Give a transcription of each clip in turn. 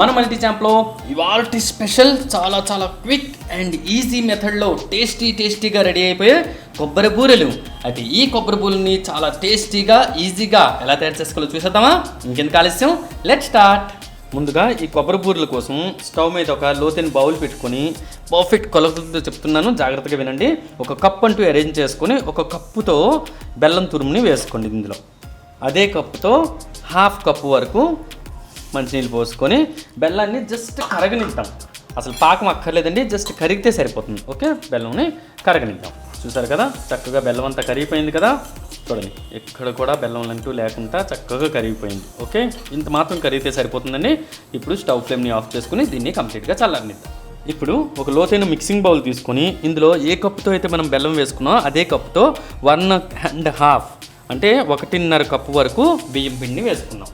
మన మల్టీ ఛాంప్లో ఇవాల్టి స్పెషల్ చాలా చాలా క్విక్ అండ్ ఈజీ మెథడ్లో టేస్టీ టేస్టీగా రెడీ అయిపోయే కొబ్బరి బూరెలు. అయితే ఈ కొబ్బరి బూరెల్ని చాలా టేస్టీగా ఈజీగా ఎలా తయారు చేసుకోవాలో చూసేద్దామా? ఇంకెందుకు ఆలస్యం లెట్ స్టార్ట్ ముందుగా ఈ కొబ్బరి బూరెల కోసం స్టవ్ మీద ఒక లోతైన బౌల్ పెట్టుకొని పర్ఫెక్ట్ కొలతలతో చెప్తున్నాను. జాగ్రత్తగా వినండి. ఒక కప్ అంటూ అరేంజ్ చేసుకొని ఒక కప్పుతో బెల్లం తురుముని వేసుకోండి ఇందులో. అదే కప్పుతో హాఫ్ కప్పు వరకు మంచినీళ్ళు పోసుకొని బెల్లాన్ని జస్ట్ కరగనిద్దాం. అసలు పాకం అక్కర్లేదండి జస్ట్ కరిగితే సరిపోతుంది. ఓకే? బెల్లంని కరగనిద్దాం. చూసారు కదా? చక్కగా బెల్లం అంతా కరిగిపోయింది కదా? చూడండి ఎక్కడ కూడా బెల్లం అంటూ లేకుండా చక్కగా కరిగిపోయింది. ఓకే? ఇంత మాత్రం కరిగితే సరిపోతుందండి. ఇప్పుడు స్టవ్ ఫ్లేమ్ని ఆఫ్ చేసుకుని దీన్ని కంప్లీట్గా చల్లనిద్దాం ఇప్పుడు ఒక లోతైన మిక్సింగ్ బౌల్ తీసుకొని ఇందులో ఏ కప్పుతో అయితే మనం బెల్లం వేసుకున్నామో అదే కప్పుతో వన్ అండ్ హాఫ్ అంటే ఒకటిన్నర కప్పు వరకు బియ్యం పిండి వేసుకున్నాం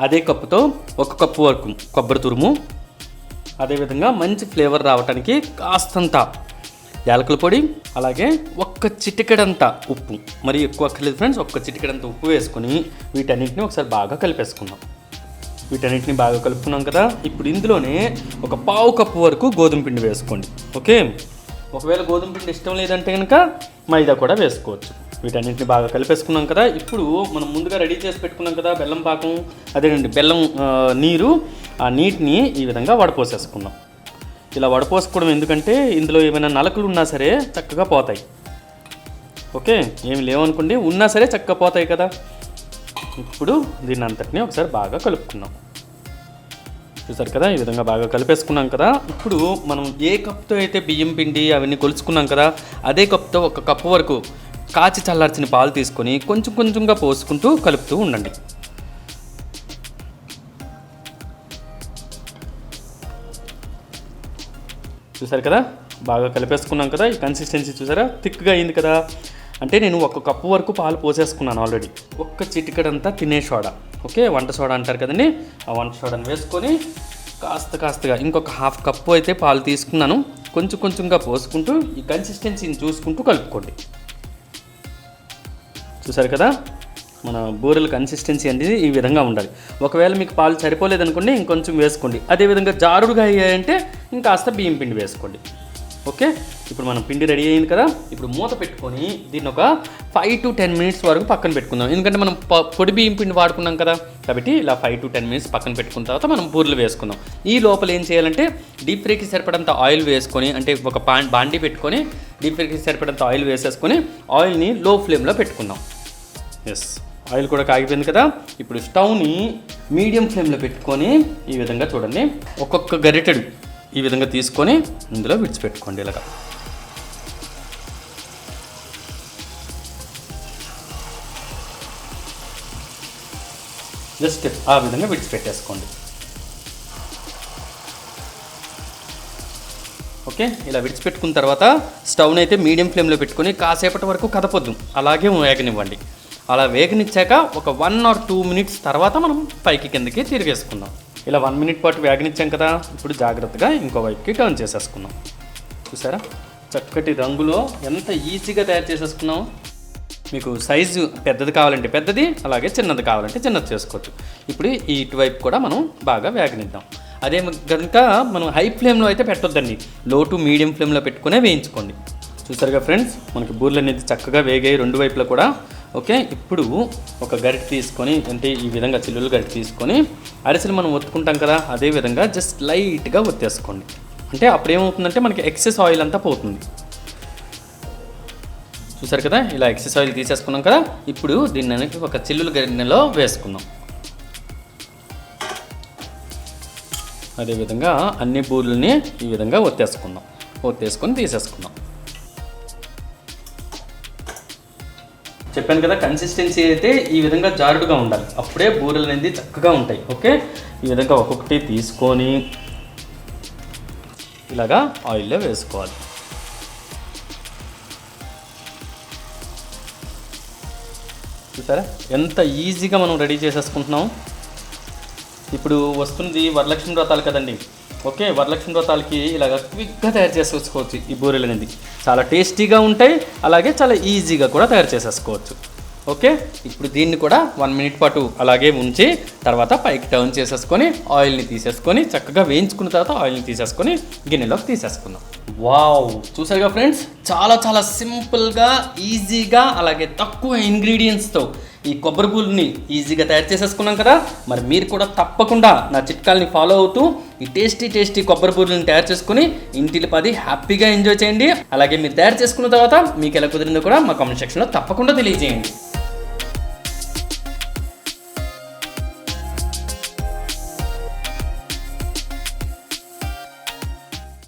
అదే కప్పుతో ఒక కప్పు వరకు కొబ్బరి తురుము అదేవిధంగా మంచి ఫ్లేవర్ రావడానికి కాస్తంత యాలకుల పొడి అలాగే ఒక్క చిటికెడంత ఉప్పు. మరి ఎక్కువ అక్కర్లేదు ఫ్రెండ్స్ ఒక్క చిటికెడంత ఉప్పు వేసుకొని వీటన్నిటిని ఒకసారి బాగా కలిపేసుకుందాం. వీటన్నిటిని బాగా కలుపుకున్నాం కదా ఇప్పుడు ఇందులోనే ఒక పావు కప్పు వరకు గోధుమ పిండి వేసుకోండి. ఓకే? ఒకవేళ గోధుమ పిండి ఇష్టం లేదంటే కనుక మైదా కూడా వేసుకోవచ్చు. వీటన్నింటిని బాగా కలిపేసుకున్నాం కదా. ఇప్పుడు మనం ముందుగా రెడీ చేసి పెట్టుకున్నాం కదా బెల్లం పాకం అదేనండి బెల్లం నీరు. ఆ నీటిని ఈ విధంగా వడపోసేసుకుందాం. ఇలా వడపోసుకోవడం ఎందుకంటే ఇందులో ఏమైనా నలకలు ఉన్నా సరే చక్కగా పోతాయి. ఓకే? ఏమి లేవనుకోండి ఉన్నా సరే చక్కగా పోతాయి కదా. ఇప్పుడు దీన్ని అంతటిని ఒకసారి బాగా కలుపుకున్నాం చూసారు కదా ఈ విధంగా బాగా కలిపేసుకున్నాం కదా. ఇప్పుడు మనం ఏ కప్తో అయితే బియ్యం పిండి అవన్నీ కొలుచుకున్నాం కదా అదే కప్తో ఒక కప్పు వరకు కాచి చల్లార్చిన పాలు తీసుకొని కొంచెం కొంచెంగా పోసుకుంటూ కలుపుతూ ఉండండి. చూసారు కదా? బాగా కలిపేసుకున్నాం కదా? ఈ కన్సిస్టెన్సీ చూసారా? థిక్గా అయింది కదా? అంటే నేను ఒక కప్పు వరకు పాలు పోసేసుకున్నాను ఆల్రెడీ ఒక్క చిటికడంతా తినే సోడా. ఓకే? వంట సోడా అంటారు కదండి? ఆ వంట సోడాని వేసుకొని కాస్త కాస్తగా ఇంకొక హాఫ్ కప్పు అయితే పాలు తీసుకున్నాను. కొంచెం కొంచెంగా పోసుకుంటూ ఈ కన్సిస్టెన్సీని చూసుకుంటూ కలుపుకోండి. చూసారు కదా? మన బూరెల కన్సిస్టెన్సీ అనేది ఈ విధంగా ఉండాలి. ఒకవేళ మీకు పాలు సరిపోలేదనుకోండి ఇంకొంచెం వేసుకోండి. అదేవిధంగా జారుడుగా అయ్యాయంటే ఇంకాస్త బియ్యం పిండి వేసుకోండి. ఓకే? ఇప్పుడు మనం పిండి రెడీ అయింది కదా? ఇప్పుడు మూత పెట్టుకొని దీన్ని ఒక ఫైవ్ టు టెన్ మినిట్స్ వరకు పక్కన పెట్టుకుందాం. ఎందుకంటే మనం పొడి బియ్యం పిండి వాడుకున్నాం కదా? కాబట్టి ఇలా ఫైవ్ టు టెన్ మినిట్స్ పక్కన పెట్టుకున్న తర్వాత మనం బూరెలు వేసుకుందాం. ఈ లోపల ఏం చేయాలంటే డీప్ ఫ్రైకి సరిపడంత ఆయిల్ వేసుకొని అంటే ఒక పా- బాండి పెట్టుకొని డీప్ ఫ్రైకి సరిపడంత ఆయిల్ వేసేసుకొని ఆయిల్ని లో ఫ్లేమ్లో పెట్టుకుందాం. ఎస్ ఆయిల్ కూడా కాగిపోయింది కదా? ఇప్పుడు స్టవ్ని మీడియం ఫ్లేమ్లో పెట్టుకొని ఈ విధంగా చూడండి. ఒక్కొక్క గరిటెడు ఈ విధంగా తీసుకొని ఇందులో విడిచిపెట్టుకోండి ఇలాగా. జస్ట్ ఆ విధంగా విడిచిపెట్టేసుకోండి. ఓకే? ఇలా విడిచిపెట్టుకున్న తర్వాత స్టవ్ని అయితే మీడియం ఫ్లేమ్లో పెట్టుకొని కాసేపటి వరకు కదపొద్దు. అలాగే వేగనివ్వండి అలా వేగనిచ్చాక ఒక వన్ ఆర్ టూ మినిట్స్ తర్వాత మనం పైకి కిందకి తిరిగేసుకుందాం. ఇలా వన్ మినిట్ పాటు వేగనిచ్చాం కదా ఇప్పుడు జాగ్రత్తగా ఇంకో వైపుకి టర్న్ చేసేసుకుందాం. చూసారా? చక్కటి రంగులో ఎంత ఈజీగా తయారు చేసేసుకున్నాం. మీకు సైజు పెద్దది కావాలంటే పెద్దది అలాగే చిన్నది కావాలంటే చిన్నది చేసుకోవచ్చు. ఇప్పుడు ఈ ఇటువైపు కూడా మనం బాగా వేగనిద్దాం. అదే కనుక మనం హై ఫ్లేమ్లో అయితే పెట్టొద్దండి. లో టు మీడియం ఫ్లేమ్లో పెట్టుకునే వేయించుకోండి. చూసారుగా ఫ్రెండ్స్? మనకి బూర్లు అనేది చక్కగా వేగాయి రెండు వైపులా కూడా. ఓకే? ఇప్పుడు ఒక గరిట తీసుకొని అంటే ఈ విధంగా చిల్లులు గరిట తీసుకొని అరిసెలు మనం ఒత్తుకుంటాం కదా అదే విధంగా జస్ట్ లైట్గా ఒత్తేసుకోండి. అంటే అప్పుడు ఏమవుతుందంటే మనకి ఎక్సెస్ ఆయిల్ అంతా పోతుంది. చూసారు కదా? ఇలా ఎక్సెస్ ఆయిల్ తీసేసుకున్నాం కదా? ఇప్పుడు దీన్ని ఒక చిల్లుల గిన్నెలో వేసుకుందాం. అదేవిధంగా అన్ని బూర్లని ఈ విధంగా ఒత్తేసుకుందాం. ఒత్తేసుకొని తీసేసుకుందాం. చెప్పాను కదా కన్సిస్టెన్సీ అయితే ఈ విధంగా జారుడుగా ఉండాలి. అప్పుడే బూరెలు అనేది చక్కగా ఉంటాయి. ఓకే? ఈ విధంగా ఒక్కొక్కటి తీసుకొని ఇలాగా ఆయిల్లో వేసుకోవాలి. చూసారా? ఎంత ఈజీగా మనం రెడీ చేసేసుకుంటున్నాం. ఇప్పుడు వస్తుంది వరలక్ష్మి వ్రతాలు కదండి. ఓకే వరలక్ష్మి వ్రతాలకి ఇలాగ క్విక్గా తయారు చేసేసుకోవచ్చు ఈ బూరెలు అనేది. చాలా టేస్టీగా ఉంటాయి అలాగే చాలా ఈజీగా కూడా తయారు చేసేసుకోవచ్చు. ఓకే ఇప్పుడు దీన్ని కూడా వన్ మినిట్ పాటు అలాగే ఉంచి తర్వాత పైకి టర్న్ చేసేసుకొని ఆయిల్ని తీసేసుకొని చక్కగా వేయించుకున్న తర్వాత ఆయిల్ని తీసేసుకొని గిన్నెలోకి తీసేసుకుందాం. వావ్! చూసారుగా ఫ్రెండ్స్? చాలా చాలా సింపుల్గా ఈజీగా అలాగే తక్కువ ఇంగ్రీడియంట్స్తో ఈ కొబ్బరి పూలని ఈజీగా తయారు చేసేసుకున్నాం కదా. మరి మీరు కూడా తప్పకుండా నా చిట్కాలని ఫాలో అవుతూ ఈ టేస్టీ టేస్టీ కొబ్బరి పూలని తయారు చేసుకుని ఇంటిలో పది హ్యాపీగా ఎంజాయ్ చేయండి. అలాగే మీరు తయారు చేసుకున్న తర్వాత మీకు ఎలా కుదిరిందో కూడా మా కామెంట్ సెక్షన్లో తప్పకుండా తెలియజేయండి.